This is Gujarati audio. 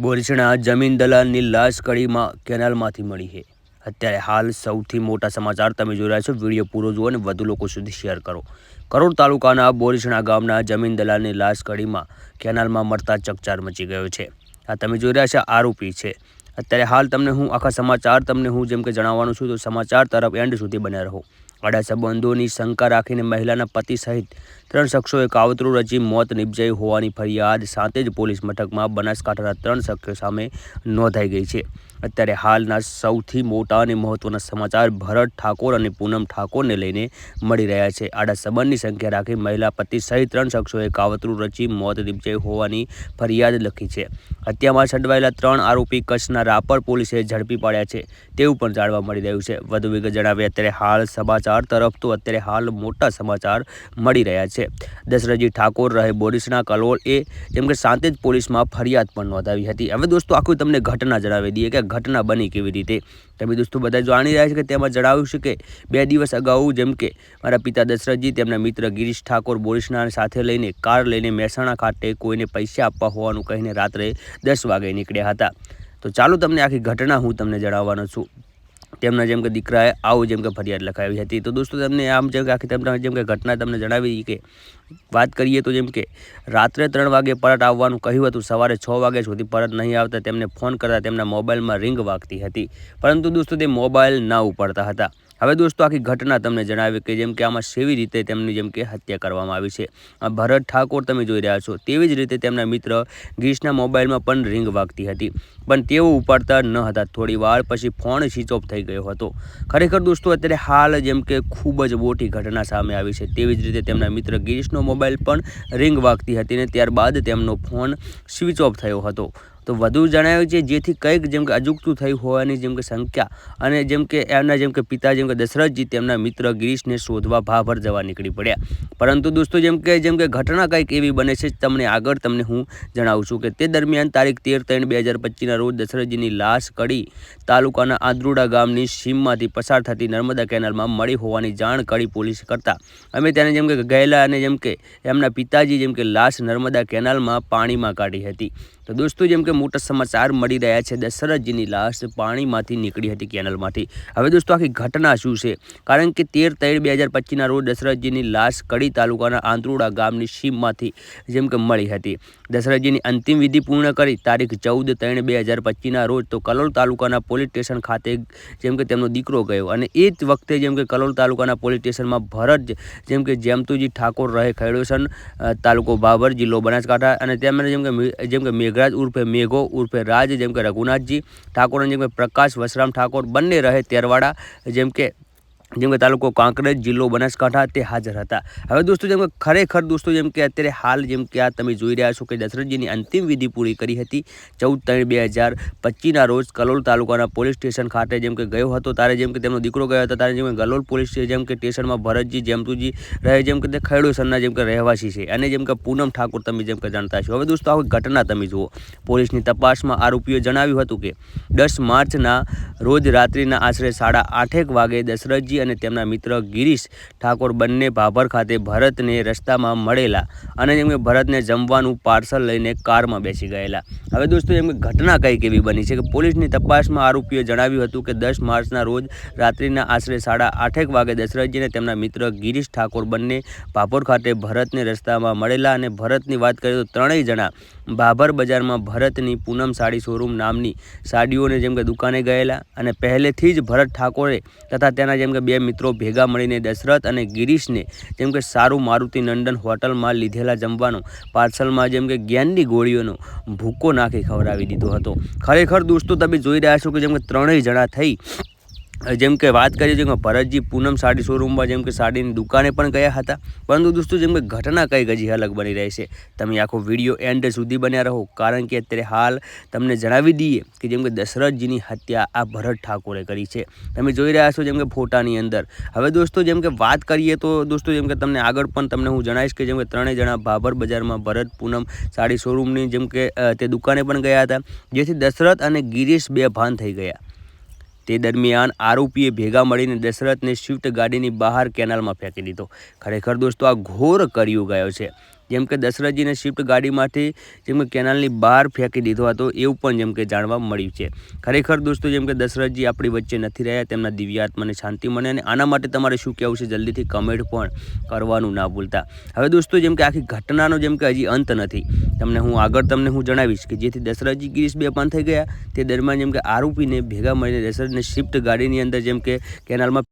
બોરસણા જમીન દલાલની લાશ કડીમાં કેનાલમાંથી મળી છે. અત્યારે હાલ સૌથી મોટા સમાચાર તમે જોઈ રહ્યા છો. વીડિયો પૂરો જુઓ અને વધુ લોકો સુધી શેર કરો. કરોડ તાલુકાના બોરસણા ગામના જમીન દલાલની લાશ કડીમાં કેનાલમાં મળતા ચકચાર મચી ગયો છે. આ તમે જોઈ રહ્યા છો આરોપી છે. અત્યારે હાલ તમને હું આખા સમાચાર તમને હું જેમ કે જણાવવાનું છું, તો સમાચાર તરફ એન્ડ સુધી બન્યા રહો. આડા સંબંધોની શંકા રાખીને મહિલાના પતિ સહિત ત્રણ શખ્સોએ કાવતરું રચી મોત નિપજાઈ હોવાની ફરિયાદ સાથે જ પોલીસ મથકમાં બનાસકાંઠાના ત્રણ શખ્સો સામે નોંધાઈ ગઈ છે. અત્યારે હાલના સૌથી મોટા અને મહત્વના સમાચાર ભરત ઠાકોર અને પૂનમ ઠાકોરને લઈને મળી રહ્યા છે. આડા સંબંધની સંખ્યા રાખી મહિલા પતિ સહિત ત્રણ શખ્સોએ કાવતરું રચી મોત નિપજાઈ હોવાની ફરિયાદ લખી છે. હત્યામાં સંડવાયેલા ત્રણ આરોપી કચ્છના રાપર પોલીસે ઝડપી પાડ્યા છે. તેવું પણ જાણવા મળી રહ્યું છે. વધુ વિગત જણાવે અત્યારે હાલ સમાચાર તરફ તો અત્યારે હાલ મોટા સમાચાર મળી રહ્યા છે. દશરથજી ઠાકોર રહે બોરીસના કલોલ એ જેમ કે સાંતેજ પોલીસમાં ફરિયાદ પણ નોંધાવી હતી. હવે દોસ્તો, આખું તમને ઘટના જણાવી દઈએ કે ઘટના બની કેવી રીતે? તમે દોસ્તો બધા જાણી રહ્યા છે કે તેમાં જણાવ્યું છે કે બે દિવસ અગાઉ જેમ કે મારા પિતા દશરથજી, તેમના મિત્ર ગિરીશ ઠાકોર બોરીસના સાથે લઈને કાર લઈને મહેસાણા ખાતે કોઈને પૈસા આપવા હોવાનું કહીને રાત્રે દસ વાગે નીકળ્યા હતા. તો ચાલો તમને આખી ઘટના હું તમને જણાવવાનો છું. તેમના જેમ કે દીકરાએ આવું જેમ કે ફરિયાદ લખાવી હતી. તો દોસ્તો, તમને આમ જેમ કે આખી તમને જેમ કે ઘટના તમને જણાવી કે વાત કરીએ તો જેમ કે રાત્રે ત્રણ વાગે પરત આવવાનું કહ્યું હતું. સવારે છ વાગ્યા સુધી પરત નહીં આવતા તેમને ફોન કરતા તેમના મોબાઈલમાં રિંગ વાગતી હતી. પરંતુ દોસ્તો, તે મોબાઈલ ના ઉપાડતા હતા. હવે દોસ્તો, આખી ઘટના તમને જણાવી કે જેમ કે આમાં સેવી રીતે તેમની જેમ કે હત્યા કરવામાં આવી છે. ભરત ઠાકોર તમે જોઈ રહ્યા છો, તેવી જ રીતે તેમના મિત્ર ગીશના મોબાઈલમાં પણ રિંગ વાગતી હતી. પણ તેઓ ઉપાડતા ન હતા. થોડી વાર પછી ફોન સ્વિચ ઓફ થઈ ગયો હતો. ખરેખર દોસ્તો, અત્યારે હાલ જેમ કે ખૂબ જ મોટી ઘટના સામે આવી છે. તેવી જ રીતે તેમના મિત્ર ગીરીશનો મોબાઈલ પણ રિંગ વાગતી હતી ને ત્યારબાદ તેમનો ફોન સ્વિચ ઓફ થયો હતો. તો વધુ જણાવ્યું છે જેથી કંઈક જેમ કે અજુગતું થયું હોવાની જેમ કે સંખ્યા અને જેમ કે એમના જેમ કે પિતા જેમ કે દશરથજી તેમના મિત્ર ગિરીશને શોધવા ભાભર જવા નીકળી પડ્યા પરંતુ દોસ્તો જેમ કે જેમ કે ઘટના કંઈક એવી બને છે તમને આગળ તમને હું જણાવું છું કે તે દરમિયાન તારીખ તેર ત્રણ બે હજાર પચીસના રોજ દશરથજીની લાશ કડી તાલુકાના આંદરુડા ગામની સીમમાંથી પસાર થતી નર્મદા કેનાલમાં મળી હોવાની જાણ કડી પોલીસ કરતા અમે તેને જેમ કે ગયેલા અને જેમ કે એમના પિતાજી જેમ કે લાશ નર્મદા કેનાલમાં પાણીમાં કાઢી હતી તો દોસ્તો જેમ કે મોટા સમાચાર મળી રહ્યા છે. દશરથજીની લાશ પાણીમાંથી નીકળી હતી કેનલમાંથી. હવે દોસ્તો, આખી ઘટના શું છે? કારણ કે તેર ત્રણ બે હજાર પચીસના રોજ દશરથજીની લાશ કડી તાલુકાના આંતરુડા ગામની સીમમાંથી જેમ કે મળી હતી. દશરથજીની અંતિમ વિધિ પૂર્ણ કરી તારીખ ચૌદ ત્રણ બે હજાર પચીસના રોજ તો કલોલ તાલુકાના પોલીસ સ્ટેશન ખાતે જેમ કે તેમનો દીકરો ગયો. અને એ જ વખતે જેમ કે કલોલ તાલુકાના પોલીસ સ્ટેશનમાં ભરત જેમ કે જેમતુજી ઠાકોર રહે, ખેડોસન તાલુકો બાબર, જિલ્લો બનાસકાંઠા અને તેમને જેમ કે જેમ કે મેઘરાજ ઉર્ફે મેઘો ઉર્ફે રાજ, જેમ કે રઘુનાથજી ઠાકોર જેમ કે પ્રકાશ વસરામ ઠાકોર બંને રહે તેરવાડા જેમ કે જેમ કે તાલુકો કાંકરેજ જિલ્લો બનાસકાંઠા તે હાજર હતા હવે દોસ્તો જેમ કે ખરેખર દોસ્તો જેમ કે અત્યારે હાલ જેમ કે આ તમે જોઈ રહ્યા છો કે દશરથજીની અંતિમ વિધિ પૂરી કરી હતી ચૌદ ત્રણ બે હજાર પચીસના રોજ કલોલ તાલુકાના પોલીસ સ્ટેશન ખાતે જેમ કે ગયો હતો તારે જેમ કે તેમનો દીકરો ગયો હતો તારે જેમ કે ગલોલ પોલીસ જેમ કે સ્ટેશનમાં ભરતજી જેમતુજી રહે જેમ કે તે ખરડોસરના જેમ કે રહેવાસી છે અને જેમ કે પૂનમ ઠાકોર તમે જેમ કે જાણતા છો હવે દોસ્તો આવી ઘટના તમે જુઓ પોલીસની તપાસમાં આરોપીઓ જણાવ્યું હતું કે દસ માર્ચના રોજ રાત્રિના આશરે સાડા આઠેક વાગે દશરથજી અને તેમના મિત્ર ગિરીશ ઠાકોર બંને ભાભર ખાતે ભરતને રસ્તામાં મળેલા અને કે ભરતને જમવાનું પાર્સલ લઈને કારમાં બેસી ગયેલા. હવે દોસ્તો, એમની ઘટના કંઈક એવી બની છે કે પોલીસની તપાસમાં આરોપીએ જણાવ્યું હતું કે દસ માર્ચના રોજ રાત્રિના આશરે સાડા આઠેક વાગે દશરથજીને તેમના મિત્ર ગિરીશ ઠાકોર બંને ભાભોર ખાતે ભરતને રસ્તામાં મળેલા અને ભરતની વાત કરીએ તો ત્રણેય જણા ભાભર બજારમાં ભરતની પૂનમ સાડી શોરૂમ નામની સાડીઓને જેમ કે દુકાને ગયેલા અને પહેલેથી જ ભરત ઠાકોરે તથા તેના જેમ કે બે મિત્રો ભેગા મળીને દશરથ અને ગિરીશને જેમ કે સારું મારુતિ નંદન હોટલમાં લીધેલા જમવાનું, પાર્સલમાં જેમ કે જ્ઞાનની ગોળીઓનો ભૂકો નાખી ખવડાવી દીધો હતો. ખરેખર દોસ્તો, તમે જોઈ રહ્યા છો કે જેમ કે ત્રણેય જણા થઈ જેમ કે વાત કરીએ જેમ ભરતજી પૂનમ સાડી શોરૂમમાં જેમ કે સાડીની દુકાને પણ ગયા હતા. પરંતુ દોસ્તો, જેમ કે ઘટના કંઈક હજી અલગ બની રહી છે. તમે આખો વીડિયો એન્ડ સુધી બન્યા રહો. કારણ કે અત્યારે હાલ તમને જણાવી દઈએ કે જેમ કે દશરથજીની હત્યા આ ભરત ઠાકોરે કરી છે. તમે જોઈ રહ્યા છો જેમ કે ફોટાની અંદર. હવે દોસ્તો, જેમ કે વાત કરીએ તો દોસ્તો, જેમ કે તમને આગળ પણ તમને હું જણાવીશ કે જેમ કે ત્રણેય જણા ભાભર બજારમાં ભરત પૂનમ સાડી શોરૂમની જેમ કે તે દુકાને પણ ગયા હતા. જેથી દશરથ અને ગિરીશ બે ભાન થઈ ગયા. તે દરમિયાન આરોપીએ ભેગા મળીને દશરથને સ્વિફ્ટ ગાડીની બહાર કેનાલમાં ફેંકી દીધો. ખરેખર દોસ્તો, આ ઘોર કર્યું ગયો છે. જેમ કે દશરથજીને શિફ્ટ ગાડીમાંથી જેમ કે કેનાલની બહાર ફેંકી દીધો હતો, એવું પણ જેમ કે જાણવા મળ્યું છે. ખરેખર દોસ્તો, જેમ કે દશરથજી આપણી વચ્ચે નથી રહ્યા, તેમના દિવ્યાત્માને શાંતિ મળે અને આના માટે તમારે શું કહેવું છે, જલ્દીથી કમેન્ટ પણ કરવાનું ના ભૂલતા. હવે દોસ્તો, જેમ કે આખી ઘટનાનો જેમ કે હજી અંત નથી. તમને હું આગળ તમને હું જણાવીશ કે જેથી દશરથજી ગિરીશ પણ થઈ ગયા. તે દરમિયાન જેમ કે આરોપીને ભેગા મળીને દશરથને શિફ્ટ ગાડીની અંદર જેમ કે કેનાલમાં